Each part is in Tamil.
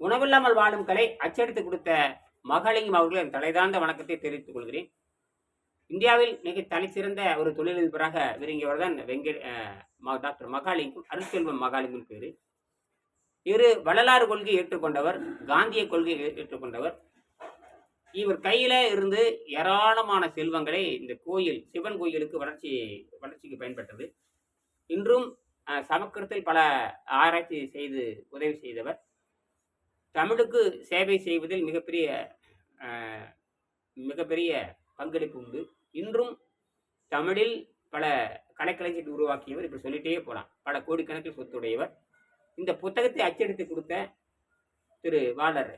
உணவில்லாமல் வாழும் கலை அச்சடித்து கொடுத்த மகளிங் அவர்களின் என் தலைதார்ந்த வணக்கத்தை தெரிவித்துக் கொள்கிறேன். இந்தியாவில் மிக தலைசிறந்த ஒரு தொழிலதிபராக விரும்பியவர் தான் வெங்க டாக்டர் மகாலிங்கம் அருட்செல்வம் மகாலிங்கம் பேரு. இரு வள்ளலாறு கொள்கை ஏற்றுக்கொண்டவர் காந்திய கொள்கை ஏற்றுக்கொண்டவர். இவர் கையில இருந்து ஏராளமான செல்வங்களை இந்த கோயில் சிவன் கோயிலுக்கு வளர்ச்சி வளர்ச்சிக்கு பயன்பட்டது. இன்றும் சமக்கிரத்தில் பல ஆராய்ச்சி செய்து உதவி செய்தவர். தமிழுக்கு சேவை செய்வதில் மிகப்பெரிய மிகப்பெரிய பங்களிப்பு உண்டு. இன்றும் தமிழில் பல கலைக்கலைஞர்கள் உருவாக்கியவர் இப்படி சொல்லிட்டே போகலாம் பல கோடிக்கணக்கில் சொத்துடையவர். இந்த புத்தகத்தை அச்சடித்து கொடுத்த திரு வாளர்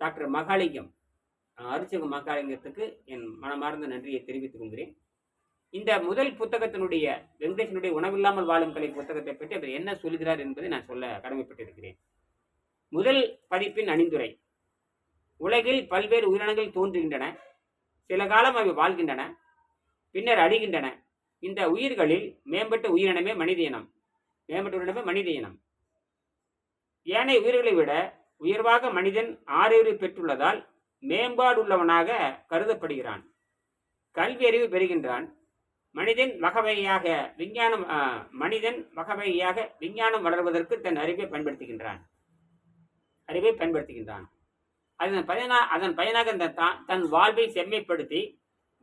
டாக்டர் மகாலிங்கம் அரிச்சக மகாலிங்கத்துக்கு என் மனமார்ந்த நன்றியை தெரிவித்துக் கொள்கிறேன். இந்த முதல் புத்தகத்தினுடைய வெங்கடேசனுடைய உணவில்லாமல் வாழும் கலை புத்தகத்தை பற்றி அவர் என்ன சொல்கிறார் என்பதை நான் சொல்ல கடமைப்பட்டிருக்கிறேன். முதல் பதிப்பின் அணிந்துரை. உலகில் பல்வேறு உயிரினங்கள் தோன்றுகின்றன. சில காலம் அவை வாழ்கின்றன. பின்னர் அழிகின்றன. இந்த உயிர்களில் மேம்பட்ட உயிரினமே மனித இனம். மேம்பட்ட உயிரினமே மனித இனம். ஏனைய உயிர்களை விட உயர்வாக மனிதன் ஆறறிவு பெற்றுள்ளதால் மேம்பாடுள்ளவனாக கருதப்படுகிறான். கல்வி அறிவு பெறுகின்றான். மனிதன் வகவையாக விஞ்ஞானம் மனிதன் வகவையாக விஞ்ஞானம் வளர்வதற்கு தன் அறிவை பயன்படுத்துகின்றான். அறிவை பயன்படுத்துகின்றான். அதன் பயனா அதன் பயனாக இந்த தான் தன் வாழ்வை செம்மைப்படுத்தி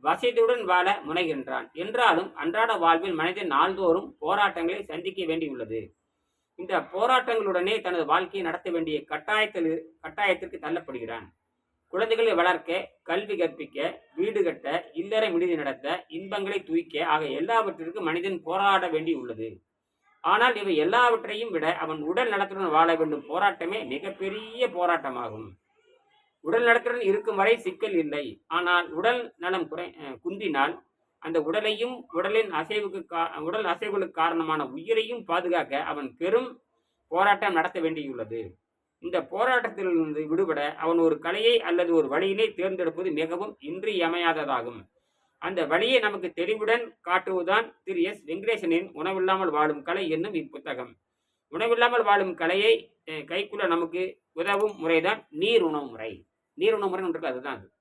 வசதியுடன் வாழ முனைகின்றான். என்றாலும் அன்றாட வாழ்வில் மனிதன் நாள்தோறும் போராட்டங்களை சந்திக்க வேண்டியுள்ளது. இந்த போராட்டங்களுடனே தனது வாழ்க்கையை நடத்த வேண்டிய கட்டாயத்தில் கட்டாயத்திற்கு தள்ளப்படுகிறான். குழந்தைகளை வளர்க்க கல்வி கற்பிக்க வீடு கட்ட இல்லற விடுதி நடத்த இன்பங்களை தூய்க்க ஆக எல்லாவற்றிற்கும் மனிதன் போராட வேண்டியுள்ளது. ஆனால் இவை எல்லாவற்றையும் விட அவன் உடல் நலத்துடன் வாழ வேண்டும் போராட்டமே மிகப்பெரிய போராட்டமாகும். உடல் நலத்துடன் இருக்கும் வரை சிக்கல் இல்லை. ஆனால் உடல் நலம் குறை குந்தினால் குன்றினால் அந்த உடலையும் உடலின் அசைவுக்கு கா உடல் அசைவுகளுக்கு காரணமான உயிரையும் பாதுகாக்க அவன் பெரும் போராட்டம் நடத்த வேண்டியுள்ளது. இந்த போராட்டத்திலிருந்து விடுபட அவன் ஒரு கலையை அல்லது ஒரு வழியினை தேர்ந்தெடுப்பது மிகவும் இன்றியமையாததாகும். அந்த வழியை நமக்கு தெளிவுடன் காட்டுவதுதான் திரு எஸ் வெங்கடேசனின் உணவில்லாமல் வாழும் கலை என்னும் இப்புத்தகம். உணவில்லாமல் வாழும் கலையை கைக்குள்ள நமக்கு உதவும் முறைதான் நீர் உணவு முறை. நீர் உணவு முறை ஒன்று அதுதான் அது.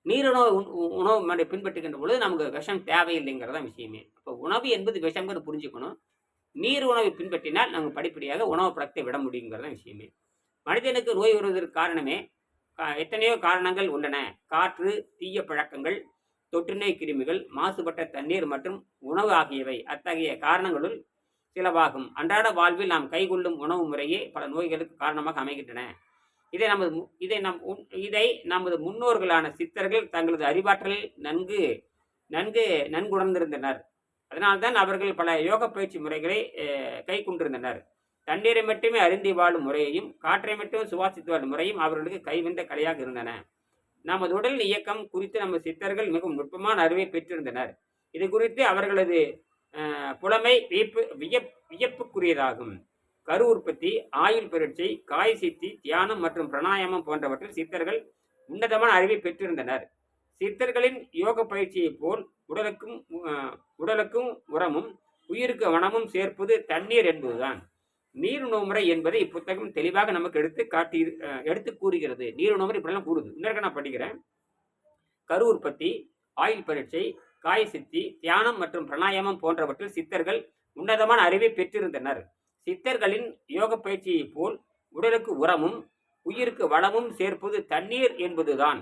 நீர் உணவு உ- உணவு முறை பின்பற்றுகின்ற பொழுது நமக்கு விஷம் தேவையில்லைங்கிறதான் விஷயமே. அப்போ உணவு என்பது விஷம்ங்கிறது புரிஞ்சுக்கணும். நீர் உணவை பின்பற்றினால் நம்ம படிப்படியாக உணவு பழக்கத்தை விட முடியுங்கிறதான் விஷயமே. மனிதனுக்கு நோய் வருவதற்கு காரணமே கா- எத்தனையோ காரணங்கள் உள்ளன. காற்று தீய பழக்கங்கள் தொற்றுநோய் கிருமிகள் மாசுபட்ட தண்ணீர் மற்றும் உணவு ஆகியவை அத்தகைய காரணங்களுள் சிலவாகும். அன்றாட வாழ்வில் நாம் கைகொள்ளும் உணவு முறையே பல நோய்களுக்கு காரணமாக அமைகின்றன. இதை நமது மு- இதை நம் உன்- இதை நமது முன்னோர்களான சித்தர்கள் தங்களது அறிவாற்றலில் நன்கு நன்கு நன்குணர்ந்திருந்தனர். அதனால்தான் அவர்கள் பல யோக பயிற்சி முறைகளை கை கொண்டிருந்தனர். தண்ணீரை மட்டுமே அருந்தி வாழும் முறையையும் காற்றை மட்டுமே சுவாசித்து வாழும் முறையும் அவர்களுக்கு கைவந்த கலையாக இருந்தன. நமது உடல் இயக்கம் குறித்து நம்ம சித்தர்கள் மிகவும் நுட்பமான அறிவை பெற்றிருந்தனர். இது குறித்து அவர்களது புலமை வியப்பு வியப் வியப்புக்குரியதாகும். கரு உற்பத்தி ஆயுள் பயிற்சி காய் சித்தி தியானம் மற்றும் பிராணாயாமம் போன்றவற்றில் சித்தர்கள் உன்னதமான அறிவை பெற்றிருந்தனர். சித்தர்களின் யோக பயிற்சியைப் போல் உடலுக்கும் உடலுக்கும் உரமும் உயிருக்கு வனமும் சேர்ப்பது தண்ணீர் என்பதுதான். நீர் உணவு என்பதை இப்புத்தகம் தெளிவாக நமக்கு எடுத்து காட்டி எடுத்து கூறுகிறது. நீர் உணவு முறை இப்படிலாம் கூறுது. இன்னொரு நான் படிக்கிறேன். கரு உற்பத்தி ஆயுள் பரீட்சை காய சித்தி தியானம் மற்றும் பிராணாயாமம் போன்றவற்றில் சித்தர்கள் உன்னதமான அறிவை பெற்றிருந்தனர். சித்தர்களின் யோக பயிற்சியைப் போல் உடலுக்கு உரமும் உயிருக்கு வளமும் சேர்ப்பது தண்ணீர் என்பதுதான்.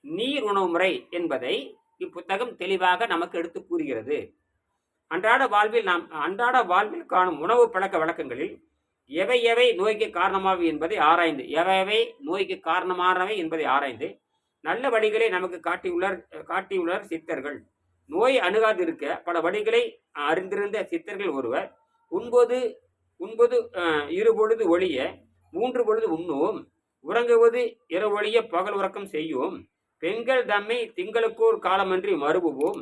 நீர் உணவு முறை என்பதை இப்புத்தகம் தெளிவாக நமக்கு எடுத்து கூறுகிறது. அன்றாட வாழ்வில் நாம் அன்றாட வாழ்வில் காணும் உணவு பழக்க வழக்கங்களில் எவை எவை நோய்க்கு காரணமாகும் என்பதை ஆராய்ந்து எவை எவை நோய்க்கு காரணமானவை என்பதை ஆராய்ந்து நல்ல வழிகளை நமக்கு காட்டியுள்ளார் காட்டியுள்ளார் சித்தர்கள். நோய் அணுகாதிருக்க பல வழிகளை அறிந்திருந்த சித்தர்கள் ஒருவர் உண்பது உண்பது இரு பொழுது ஒழிய மூன்று பொழுது உண்ணுவோம் உறங்குவது இரவொழிய பகல் உறக்கம் செய்யும் பெண்கள் தம்மை திங்களுக்கோர் காலமன்றி மறுபுவோம்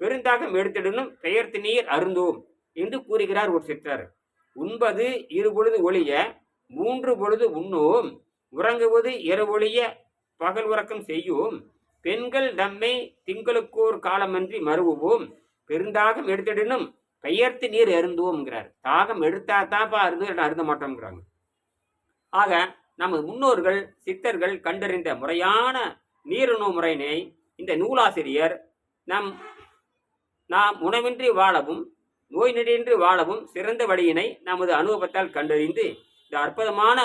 பெருந்தாகம் எடுத்திடனும் பெயர்த்து நீர் அருந்தோம் என்று கூறுகிறார் ஒரு சித்தர். உண்பது இரு பொழுது ஒழிய மூன்று பொழுது உண்ணோம். உறங்குவது இரவொழிய பகல் உறக்கம் செய்யும். பெண்கள் தம்மை திங்களுக்கோர் காலமன்றி மறுவுவோம் பெருந்தாகம் எடுத்துடணும் பெயர்த்து நீர் அருந்துவோம்ங்கிறார். தாகம் எடுத்தா தான்ப்பா அருந்து அருந்த மாட்டோம்ங்கிறாங்க. ஆக நமது முன்னோர்கள் சித்தர்கள் கண்டறிந்த முறையான நீருணவு முறையினை இந்த நூலாசிரியர் நம் நாம் உணவின்றி வாழவும் நோய் நொடியின்றி வாழவும் சிறந்த வழியினை நமது அனுபவத்தால் கண்டறிந்து இந்த அற்புதமான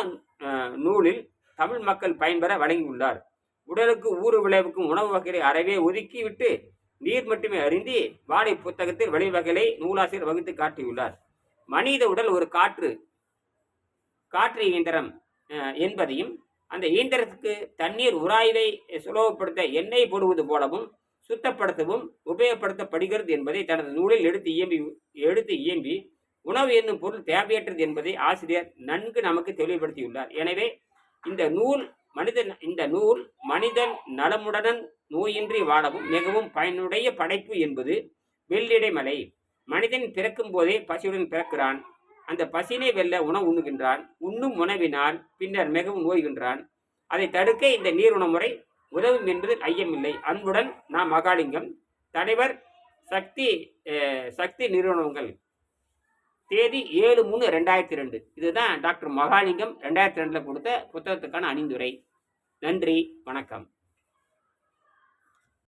நூலில் தமிழ் மக்கள் பயன்பெற வழங்கியுள்ளார். உடலுக்கு ஊறு விளைவுக்கும் உணவு வகைகளை அறவே ஒதுக்கிவிட்டு நீர் மட்டுமே அருந்தி வாடை புத்தகத்தில் வழிவகைகளை நூலாசிரியர் வகுத்து காட்டியுள்ளார். மனித உடல் ஒரு காற்று காற்று இயந்திரம் என்பதையும் அந்த இயந்திரத்துக்கு தண்ணீர் உராய்வை சுலபப்படுத்த எண்ணெய் போடுவது போலவும் சுத்தப்படுத்தவும் உபயோகப்படுத்தப்படுகிறது என்பதை தனது நூலில் எடுத்து இயம்பி எடுத்து இயம்பி உணவு என்னும் பொருள் தேவையற்றது என்பதை ஆசிரியர் நன்கு நமக்கு தெளிவுபடுத்தியுள்ளார். எனவே இந்த நூல் மனிதன் இந்த நூல் மனிதன் நலமுடன் நோயின்றி வாழவும் மிகவும் பயனுடைய படைப்பு என்பது வெள்ளிடைமலை. மனிதன் பிறக்கும் போதே பசியுடன் பிறக்கிறான். அந்த பசினை வெல்ல உணவு உண்ணுகின்றான். உண்ணும் உணவினால் பின்னர் மிகவும் நோய்கின்றான். அதை தடுக்க இந்த நீர் உணமுறை உதவும் என்பதில் ஐயமில்லை. அன்புடன் நான் மகாலிங்கம். தலைவர் சக்தி சக்தி நிறுவனங்கள். தேதி ஏழு மூணு ரெண்டாயிரத்தி ரெண்டு இதுதான் டாக்டர் மகாலிங்கம் ரெண்டாயிரத்தி ரெண்டில் கொடுத்த புத்தகத்துக்கான அணிந்துரை. நன்றி வணக்கம்.